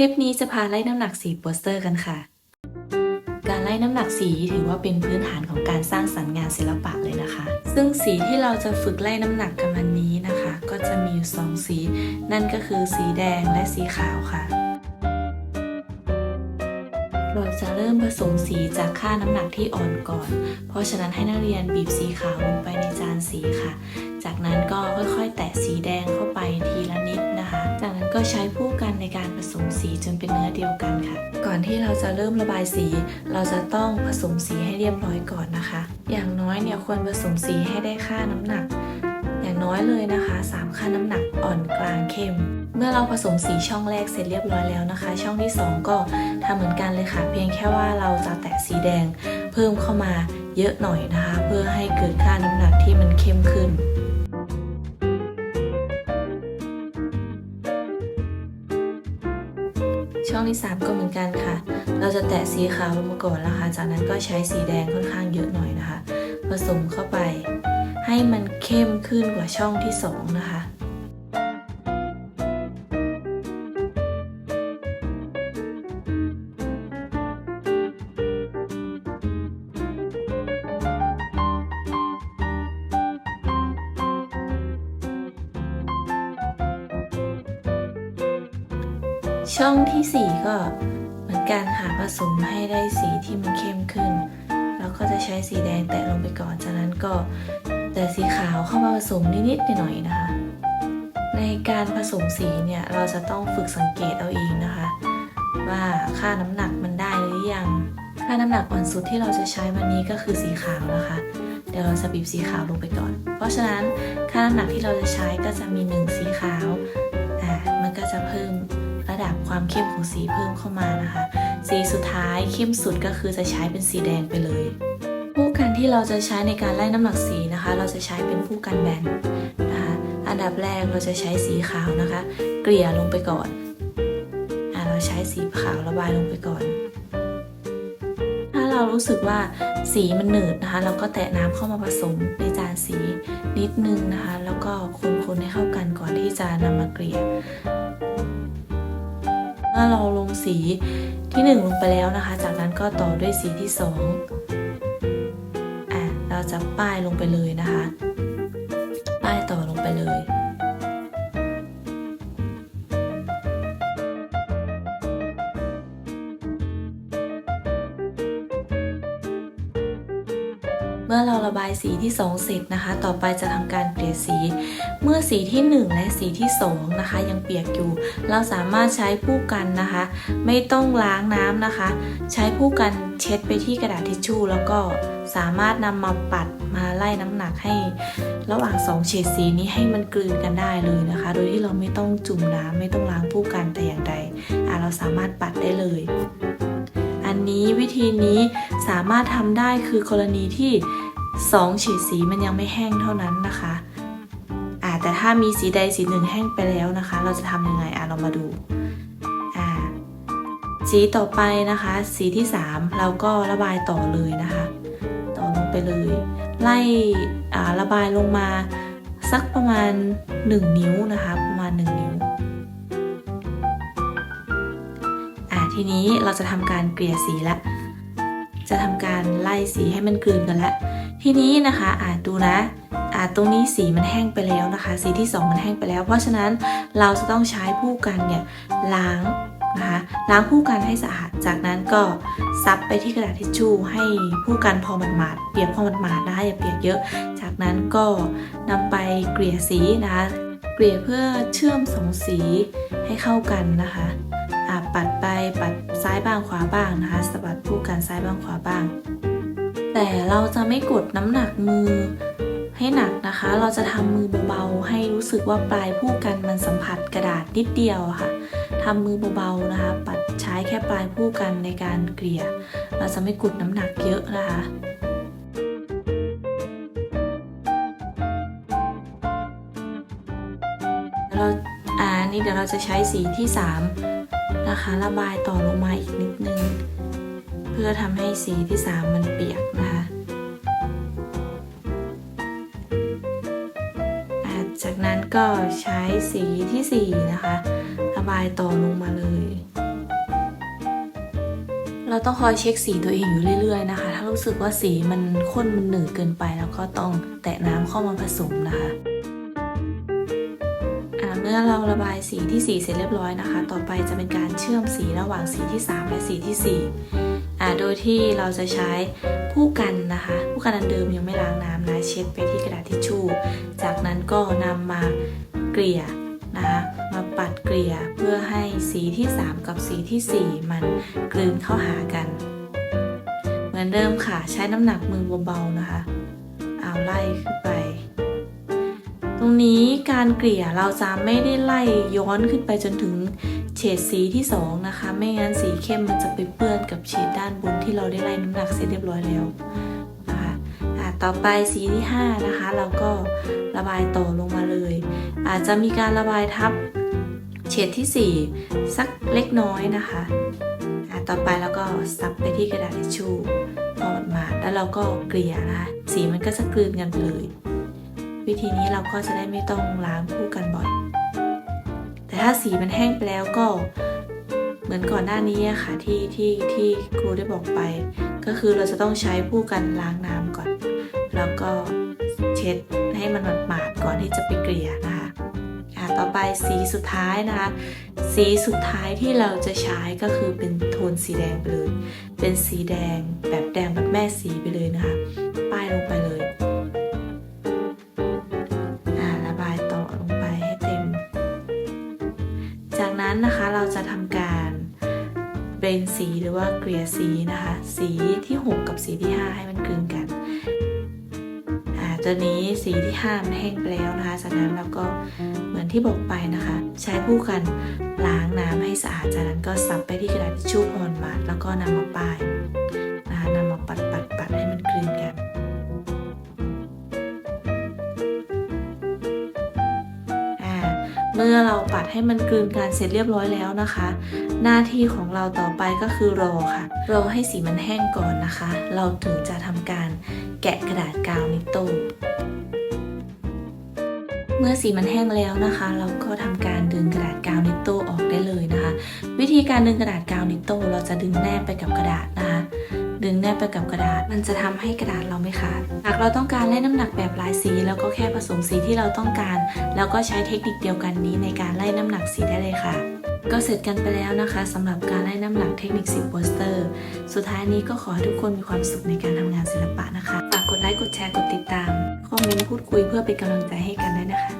ลิปนี้จะพาไล่น้ำหนักสีโปสเตอร์กันค่ะ การไล่น้ำหนักสีถือว่าเป็นพื้นฐานของการสร้างสรรค์งานศิลปะเลยนะคะ ซึ่งสีที่เราจะฝึกไล่น้ำหนักกันวันนี้นะคะ ก็จะมีอยู่สองสี นั่นก็คือสีแดงและสีขาวค่ะ เราจะเริ่มผสมสีจากค่าน้ำหนักที่อ่อนก่อน เพราะฉะนั้นให้นักเรียนบีบสีขาวลงไปในจานสีค่ะ จากนั้นก็ค่อยๆ แตะสีแดงเข้าไปทีละนิดนะคะ จากนั้นก็ใช้ผู้กันในการผ สีจนเป็นเนื้อเดียวกันค่ะ ก่อนที่เราจะเริ่มระบายสี เราจะต้องผสมสีให้เรียบร้อยก่อนนะคะ อย่างน้อยเนี่ยควรผสมสีให้ได้ค่าน้ำหนัก อย่างน้อยเลยนะคะ 3 ค่าน้ำหนักอ่อนกลางเข้ม เมื่อเราผสมสีช่องแรกเสร็จเรียบร้อยแล้วนะคะ ช่องที่ 2 ก็ทำเหมือนกันเลยค่ะ เพียงแค่ว่าเราจะแตะสีแดง เพิ่มเข้ามาเยอะหน่อยนะคะ เพื่อให้เกิดค่าน้ำหนักที่มันเข้มขึ้น ช่องที่ 3 ก็เหมือนกันค่ะ เราจะแตะสีขาวลงมาก่อนนะคะ จากนั้นก็ใช้สีแดงค่อนข้างเยอะหน่อยนะคะ ผสมเข้าไป ให้มันเข้มขึ้นกว่าช่องที่ 2 นะคะ ช่องที่ 4 ก็เหมือนกันค่ะผสมให้ได้สีที่มันเข้มขึ้น แล้วก็จะใช้สีแดงแตะลงไปก่อน จากนั้นก็แต่สีขาวเข้ามาผสมนิดๆหน่อยๆนะคะ ในการผสมสีเนี่ยเราจะต้องฝึกสังเกตเอาเองนะคะ ว่าค่าน้ำหนักมันได้หรือยัง ค่าน้ำหนักอ่อนสุดที่เราจะใช้วันนี้ก็คือสีขาวนะคะเดี๋ยวเราจะบีบสีขาวลงไปก่อน เพราะฉะนั้นค่าน้ำหนักที่เราจะใช้ก็จะมี 1 สีขาว ความเข้มของสีเพิ่มเข้ามานะคะ สีสุดท้ายเข้มสุดก็คือจะใช้เป็นสีแดงไปเลยผู้กันที่เราจะใช้ในการไล่น้ำหนักสีนะคะ เราจะใช้เป็นผู้กันแบนนะคะอันดับแรกเราจะใช้สีขาวนะคะ เกลี่ยลงไปก่อนอ่าเราใช้สีขาวระบายลงไปก่อน ถ้าเรารู้สึกว่าสีมันหนืดนะคะ เราก็แตะน้ำเข้ามาผสมในจานสีนิดนึงนะคะ แล้วก็คนๆให้เข้ากันก่อนที่จะนำมาเกลี่ย มื่อเราลงสีที่ 1 ลงไปแล้วนะคะ จากนั้นก็ต่อด้วยสีที่2อะเราจะป้ายลงไปเลยนะคะ ป้ายต่อลงไปเลย มื่อเราระบายสีที่ 2 เสร็จนะคะ ต่อไปจะทำการเปลี่ยนสี เมื่อสีที่ 1 และสีที่2นะคะ ยังเปียกอยู่ เราสามารถใช้ผู้กันนะคะ ไม่ต้องล้างน้ำนะคะ ใช้ผู้กันเช็ดไปที่กระดาษทิชชู่แล้วก็สามารถนำมาปัดมาไล่น้ำหนักให้ ระหว่างสองเฉดสีนี้ให้มันกลืนกันได้เลยนะคะ โดยที่เราไม่ต้องจุ่มน้ำไม่ต้องล้างผู้กันแต่อย่างใดเราสามารถปัดได้เลย อันนี้วิธีนี้ สามารถทำได้คือกรณีที่สองเฉดสีมันยังไม่แห้งเท่านั้นนะคะอ่าแต่ถ้ามีสีใดสีหนึ่งแห้งไปแล้วนะคะ เราจะทำยังไงอะเรามาดูอ่าสีต่อไปนะคะ สีที่ 3 เราก็ระบายต่อเลยนะคะ ต่อลงไปเลย ไล่อ่าระบายลงมาสักประมาณ 1 นิ้วนะคะ ประมาณ 1 นิ้วอ่าทีนี้เราจะทำการเกลี่ยสีละ จะทำการไล่สีให้มันกลืนกันละทีนี้นะคะอ่าดูนะอ่าตรงนี้สีมันแห้งไปแล้วนะคะ สีที่ 2 มันแห้งไปแล้ว เพราะฉะนั้นเราจะต้องใช้ผู้กันเนี่ยล้างนะคะล้างผู้กันให้สะอาด จากนั้นก็ซับไปที่กระดาษทิชชู่ให้ผู้กันพอมันหมาดๆเปียกพอมันหมาดๆนะคะอย่าเปียกเยอะ จากนั้นก็นำไปเกลี่ยสีนะคะ เกลี่ยเพื่อเชื่อมสองสีให้เข้ากันนะคะ ปัดไปปัดซ้ายบ้างขวาบ้างนะคะสะบัดผู้กันซ้ายบ้างขวาบ้าง แต่เราจะไม่กดน้ำหนักมือให้หนักนะคะ เราจะทำมือเบาๆให้รู้สึกว่าปลายผู้กันมันสัมผัสกระดาษนิดเดียวค่ะทำมือเบาๆนะคะ ปัดใช้แค่ปลายผู้กันในการเกลี่ย เราจะไม่กดน้ำหนักเยอะนะคะเราอ่านี่เดี๋ยวเราจะใช้สีที่ 3 นะคะ ระบายต่อลงมาอีกนิดนึง เพื่อทำให้สีที่ 3 มันเปียกนะคะ จากนั้นก็ใช้สีที่ 4 นะคะ ระบายต่อลงมาเลย เราต้องคอยเช็คสีตัวเองอยู่เรื่อยๆนะคะ ถ้ารู้สึกว่าสีมันข้นมันหนืดเกินไป แล้วก็ต้องแตะน้ำเข้ามาผสมนะคะ เมื่อเราระบายสีที่ 4 เสร็จเรียบร้อยนะคะ ต่อไปจะเป็นการเชื่อมสีระหว่างสีที่ 3 และสีที่ 4 อ่า โดยที่เราจะใช้ผู้กันนะคะ ผู้กันอันเดิมยังไม่ล้างน้ำนะ เช็ดไปที่กระดาษทิชชู่ จากนั้นก็นำมาเกลี่ยนะคะ มาปัดเกลี่ยเพื่อให้สีที่ 3 กับสีที่ 4 มันกลืนเข้าหากัน เหมือนเดิมค่ะ ใช้น้ำหนักมือเบาๆนะคะ เอาไล่ขึ้นไป ตรงนี้การเกลี่ยเราจะไม่ได้ไล่ย้อนขึ้นไปจนถึงเฉดสีที่สองนะคะ ไม่งั้นสีเข้มมันจะไปเปื้อนกับเฉดด้านบนที่เราได้ไล่น้ำหนักเสร็จเรียบร้อยแล้วนะคะอะต่อไปสีที่ห้านะคะ เราก็ระบายต่อลงมาเลย อาจจะมีการระบายทับเฉดที่สี่สักเล็กน้อยนะคะอะต่อไปแล้วก็ซับไปที่กระดาษทิชชู่พอหมาดแล้วเราก็เกลี่ยนะคะสีมันก็จะกลืนกันเลย วิธีนี้เราก็จะได้ไม่ต้องล้างคู่กันบ่อย แต่ถ้าสีมันแห้งไปแล้วก็เหมือนก่อนหน้านี้ค่ะที่ที่ที่ครูได้บอกไป ก็คือเราจะต้องใช้ผู้กันล้างน้ำก่อน แล้วก็เช็ดให้มันหมาดๆก่อนที่จะไปเกลี่ยนะคะอะต่อไปสีสุดท้ายนะคะ สีสุดท้ายที่เราจะใช้ก็คือเป็นโทนสีแดงไปเลย เป็นสีแดงแบบแดงแบบแม่สีไปเลยนะคะ ป้ายลงไปเลย จะทำการเบรนสีหรือว่าเกลี่ยสีนะคะ สีที่ 6 กับสีที่ 5 ให้มันกลืนกันอ่าตอนนี้สีที่5มันแห้งไปแล้วนะคะ จากนั้นเราก็เหมือนที่บอกไปนะคะ ใช้ผู้กันล้างน้ำให้สะอาด จากนั้นก็ซับไปที่กระดาษทิชชู่พอนมาแล้วก็นำมาป้ายนะคะนำมาปัดปัดปัดให้มันกลืนกัน เมื่อเราปัดให้มันกลืนกันเสร็จเรียบร้อยแล้วนะคะ หน้าที่ของเราต่อไปก็คือรอค่ะ รอให้สีมันแห้งก่อนนะคะ เราถึงจะทำการแกะกระดาษกาวนิโต้เมื่อสีมันแห้งแล้วนะคะ เราก็ทำการดึงกระดาษกาวนิโต้ออกได้เลยนะคะ วิธีการดึงกระดาษกาวนิโต้เราจะดึงแนบไปกับกระดาษนะคะ ดึงแนบไปกับกระดาษ มันจะทำให้กระดาษเราไม่ขาด หากเราต้องการไล่น้ำหนักแบบหลายสี แล้วก็แค่ผสมสีที่เราต้องการ แล้วก็ใช้เทคนิคเดียวกันนี้ในการไล่น้ำหนักสีได้เลยค่ะก็เสร็จกันไปแล้วนะคะสำหรับการไล่น้ำหนักเทคนิคสีโปสเตอร์ สุดท้ายนี้ก็ขอให้ทุกคนมีความสุขในการทำงานศิลปะนะคะ ฝากกดไลค์ กดแชร์ กดติดตาม คอมเมนต์พูดคุยเพื่อเป็นกำลังใจให้กันด้วยนะคะ